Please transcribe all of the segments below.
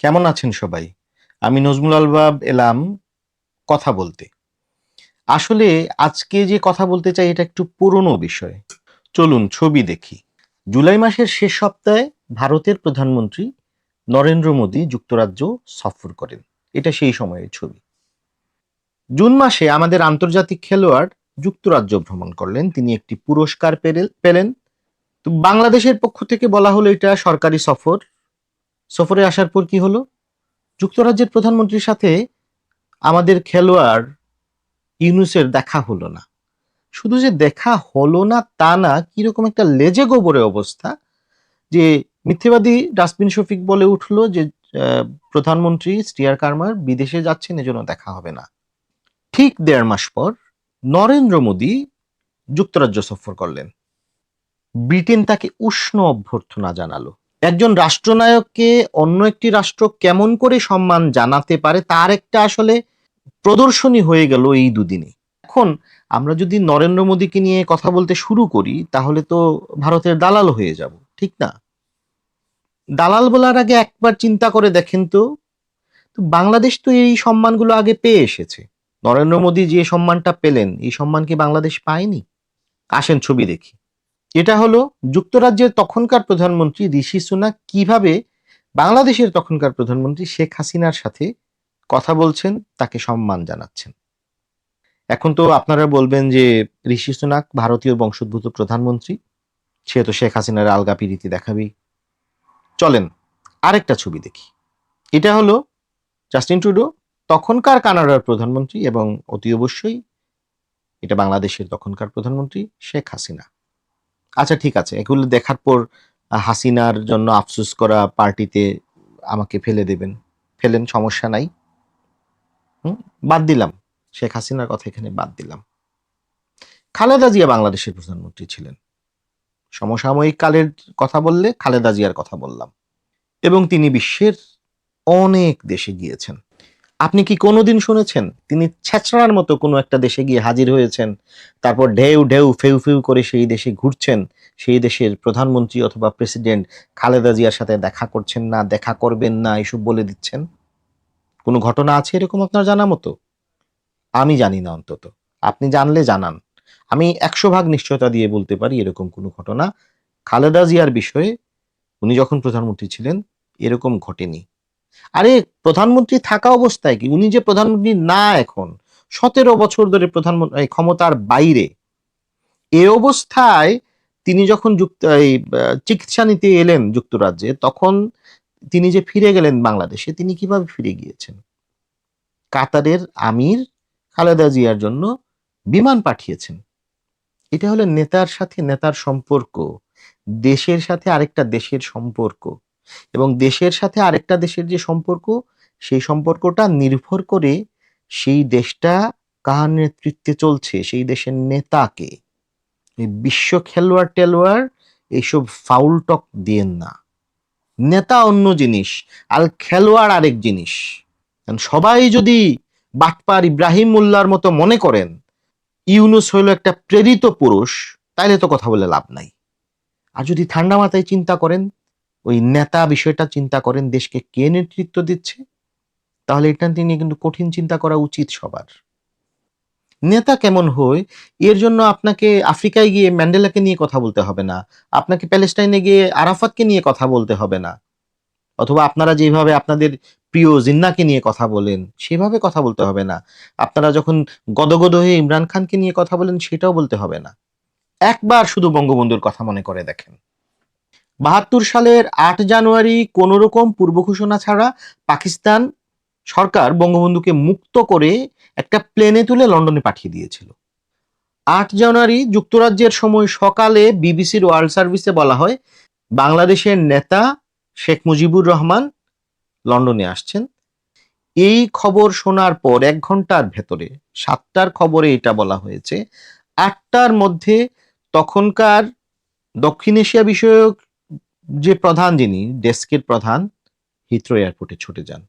কেমন আছেন সবাই? আমি নজমুল আলবাব এলাম কথা বলতে। আসলে আজকে যে কথা বলতে চাই এটা একটু পুরনো বিষয়। চলুন ছবি দেখি। জুলাই মাসের শেষ সপ্তাহে ভারতের প্রধানমন্ত্রী নরেন্দ্র মোদী যুক্তরাজ্য সফর করেন। এটা সেই সময়ের ছবি। জুন মাসে আমাদের আন্তর্জাতিক খেলোয়াড় যুক্তরাজ্য ভ্রমণ করলেন। তিনি একটি পুরস্কার পেরে- পেলেন। তো বাংলাদেশের পক্ষ থেকে বলা হলো এটা সরকারি সফর। সফরে আসার পর কি হলো? যুক্তরাজ্যের প্রধানমন্ত্রীর সাথে আমাদের খেলোয়াড় ইউনুসের দেখা হলো না। শুধু যে দেখা হলো না, তা না, কীরকম একটা লেজে গোবরে অবস্থা যে মিথ্যেবাদী ডাস্টবিন শফিক বলে উঠল যে প্রধানমন্ত্রী স্টিয়ার কারমার বিদেশে যাচ্ছেন, এজন্য দেখা হবে না। ঠিক দেড় মাস পর নরেন্দ্র মোদী যুক্তরাজ্য সফর করলেন। ব্রিটেন তাকে উষ্ণ অভ্যর্থনা জানালো। একজন রাষ্ট্রনায়ককে অন্য একটি রাষ্ট্র কেমন করে সম্মান জানাতে পারে, তার একটা আসলে প্রদর্শনী হয়ে গেল এই দুদিনে। এখন আমরা যদি নরেন্দ্র মোদীকে নিয়ে কথা বলতে শুরু করি, তাহলে তো ভারতের দালাল হয়ে যাব, ঠিক না? দালাল বলার আগে একবার চিন্তা করে দেখেন তো। বাংলাদেশ তো এই সম্মানগুলো আগে পেয়ে এসেছে। নরেন্দ্র মোদী যে সম্মানটা পেলেন, এই সম্মান কি বাংলাদেশ পায়নি? আসেন ছবি দেখি। এটা হলো যুক্তরাজ্যের তখনকার প্রধানমন্ত্রী ঋষি সুনাক কীভাবে বাংলাদেশের তখনকার প্রধানমন্ত্রী শেখ হাসিনার সাথে কথা বলছেন, তাকে সম্মান জানাচ্ছেন। এখন তো আপনারা বলবেন যে ঋষি সুনাক ভারতীয় বংশোদ্ভূত প্রধানমন্ত্রী, সে তো শেখ হাসিনার আলগা পিরিতি দেখাবেই। চলেন আরেকটা ছবি দেখি। এটা হলো জাস্টিন ট্রুডো, তখনকার কানাডার প্রধানমন্ত্রী এবং অতি অবশ্যই এটা বাংলাদেশের তখনকার প্রধানমন্ত্রী শেখ হাসিনা। আচ্ছা ঠিক আছে। এগুলো দেখার পর হাসিনার জন্য আফসুস করা পার্টিতে আমাকে ফেলে দেবেন। ফেলেন সমস্যা নাই। হুম, বাদ দিলাম। শেখ হাসিনার কথা এখানে বাদ দিলাম। খালেদা জিয়া বাংলাদেশের প্রধানমন্ত্রী ছিলেন। সমসাময়িক কালের কথা বললে খালেদা জিয়ার কথা বললাম। এবং তিনি বিশ্বের অনেক দেশে গিয়েছেন। আপনি কি কোনোদিন শুনেছেন? তিনি ছেঁচড়ার মতো কোনো একটা দেশে গিয়ে হাজির হয়েছেন, তারপর ঢেউ ঢেউ ফেউ ফেউ করে সেই দেশে ঘুরছেন, সেই দেশের প্রধানমন্ত্রী অথবা প্রেসিডেন্ট খালেদা জিয়ার সাথে দেখা করছেন না, দেখা করবেন না, এসব বলে দিচ্ছেন? কোনো ঘটনা আছে এরকম আপনার জানা মতো? আমি জানি না অন্তত। আপনি জানলে জানান। আমি একশো ভাগ নিশ্চয়তা দিয়ে বলতে পারি এরকম কোনো ঘটনা। খালেদা জিয়ার বিষয়ে উনি যখন প্রধানমন্ত্রী ছিলেন, এরকম ঘটেনি। আরে প্রধানমন্ত্রী থাকা অবস্থায় কি? উনি যে প্রধানমন্ত্রী না এখন, সতেরো বছর ধরে প্রধানমন্ত্রী ক্ষমতার বাইরে। এ অবস্থায় তিনি যখন যুক্ত, এই চিকিৎসা নিতে এলেন যুক্তরাজ্যে, তখন তিনি যে ফিরে গেলেন বাংলাদেশে, তিনি কীভাবে ফিরে গিয়েছেন? কাতারের আমির খালেদা জিয়ার জন্য বিমান পাঠিয়েছেন। এটা হলো নেতার সাথে নেতার সম্পর্ক, দেশের সাথে আরেকটা দেশের সম্পর্ক। এবং দেশের সাথে আরেকটা দেশের যে সম্পর্ক, সেই সম্পর্কটা নির্ভর করে সেই দেশটা কার নেতৃত্বে চলছে, সেই দেশের নেতাকে। বিশ্ব খেলোয়াড় টেলোয়াড় এইসব ফাউল টক দিয়েন না। নেতা অন্য জিনিস, আর খেলোয়াড় আরেক জিনিস। সবাই যদি বাটপার ইব্রাহিম মোল্লার মতো মনে করেন, ইউনুস হইল একটা প্রেরিত পুরুষ, তাইলে তো কথা বলে লাভ নাই। আর যদি ঠান্ডা মাথায় চিন্তা করেন ওই নেতা বিষয়টা চিন্তা করেন, দেশকে কে নেতৃত্ব দিচ্ছে? তাহলে এটা নিয়ে কিন্তু কঠিন চিন্তা করা উচিত সবার। নেতা কেমন হয় এর জন্য আপনাকে আফ্রিকায় গিয়ে ম্যান্ডেলাকে নিয়ে কথা বলতে হবে না। আপনাকে প্যালেস্টাইনে গিয়ে আরাফাতকে নিয়ে কথা বলতে হবে না। অথবা আপনারা যেভাবে আপনাদের প্রিয় জিন্নাকে নিয়ে কথা বলেন, সেভাবে কথা বলতে হবে না। আপনারা যখন গদগদ হয়ে ইমরান খানকে নিয়ে কথা বলেন, সেটাও বলতে হবে না। একবার শুধু বঙ্গবন্ধুর কথা মনে করে দেখেন। বাহাত্তর সালের আট জানুয়ারি কোন রকম পূর্ব ঘোষণা ছাড়া পাকিস্তান সরকার বঙ্গবন্ধুকে মুক্ত করে একটা প্লেনে তুলে লন্ডনে পাঠিয়ে দিয়েছিল। আট জানুয়ারি যুক্তরাজ্যের সময় সকালে বিবিসির ওয়ার্ল্ড সার্ভিসে বলা হয়, বাংলাদেশের নেতা শেখ মুজিবুর রহমান লন্ডনে আসছেন। এই খবর শোনার পর এক ঘণ্টার ভেতরে, সাতটার খবরে এটা বলা হয়েছে, আটটার মধ্যে তখনকার দক্ষিণ এশিয়া বিষয়ক যে প্রধান যিনি, ডেস্কের প্রধান হিথ্রো এয়ারপোর্টে ছুটে যান।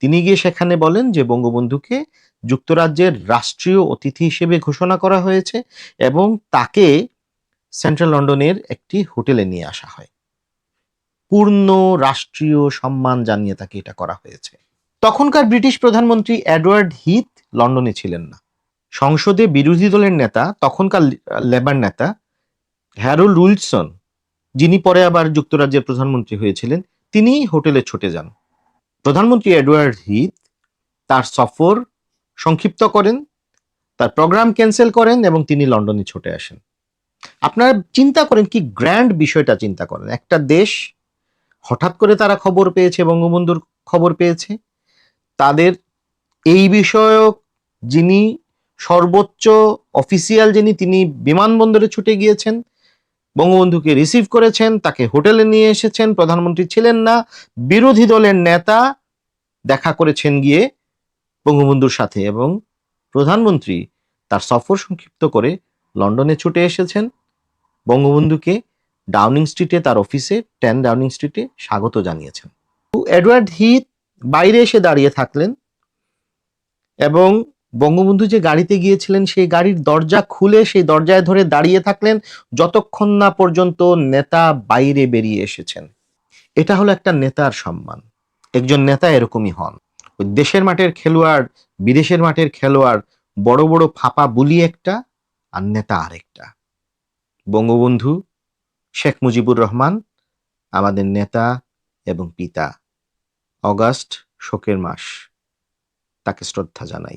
তিনি গিয়ে সেখানে বলেন যে বঙ্গবন্ধুকে যুক্তরাজ্যের রাষ্ট্রীয় অতিথি হিসেবে ঘোষণা করা হয়েছে এবং তাকে সেন্ট্রাল লন্ডনের একটি হোটেলে নিয়ে আসা হয়। পূর্ণ রাষ্ট্রীয় সম্মান জানিয়ে তাকে এটা করা হয়েছে। তখনকার ব্রিটিশ প্রধানমন্ত্রী এডওয়ার্ড হিথ লন্ডনে ছিলেন না। সংসদে বিরোধী দলের নেতা, তখনকার লেবার নেতা, হ্যারোল্ড উইলসন যিনি পরে আবার যুক্তরাজ্যের প্রধানমন্ত্রী হয়েছিলেন তিনি হোটেলে ছুটে যান। প্রধানমন্ত্রী এডওয়ার্ড হিথ তার সফর সংক্ষিপ্ত করেন, তার প্রোগ্রাম ক্যান্সেল করেন এবং তিনি লন্ডনে ছুটে আসেন। আপনারা চিন্তা করেন কি গ্র্যান্ড বিষয়টা চিন্তা করেন। একটা দেশ হঠাৎ করে তারা খবর পেয়েছে, বঙ্গবন্ধুর খবর পেয়েছে। তাদের এই বিষয়ক যিনি সর্বোচ্চ অফিসিয়াল যিনি, তিনি বিমানবন্দরে ছুটে গিয়েছেন বঙ্গবন্ধুকে রিসিভ করেছেন, তাকে হোটেলে নিয়ে এসেছেন, প্রধানমন্ত্রী ছিলেন না, বিরোধী দলের নেতা দেখা করেছেন গিয়ে বঙ্গবন্ধুর সাথে এবং প্রধানমন্ত্রী তার সফর সংক্ষিপ্ত করে লন্ডনে ছুটে এসেছেন। বঙ্গবন্ধুকে ডাউনিং স্ট্রিটে তার অফিসে টেন ডাউনিং স্ট্রিটে স্বাগত জানিয়েছেন। এডওয়ার্ড হিথ বাইরে এসে দাঁড়িয়ে থাকলেন এবং বঙ্গবন্ধু যে গাড়িতে গিয়েছিলেন, সেই গাড়ির দরজা খুলে সেই দরজায় ধরে দাঁড়িয়ে থাকলেন যতক্ষণ না পর্যন্ত নেতা বাইরে বেরিয়ে এসেছেন। এটা হলো একটা নেতার সম্মান। একজন নেতা এরকমই হন। ওই দেশের মাঠের খেলোয়াড়, বিদেশের মাঠের খেলোয়াড়, বড় বড় ফাপা বুলি একটা আর নেতা আরেকটা। বঙ্গবন্ধু, শেখ মুজিবুর রহমান, আমাদের নেতা এবং পিতা। অগাস্ট, শোকের মাস। তাকে শ্রদ্ধা জানাই।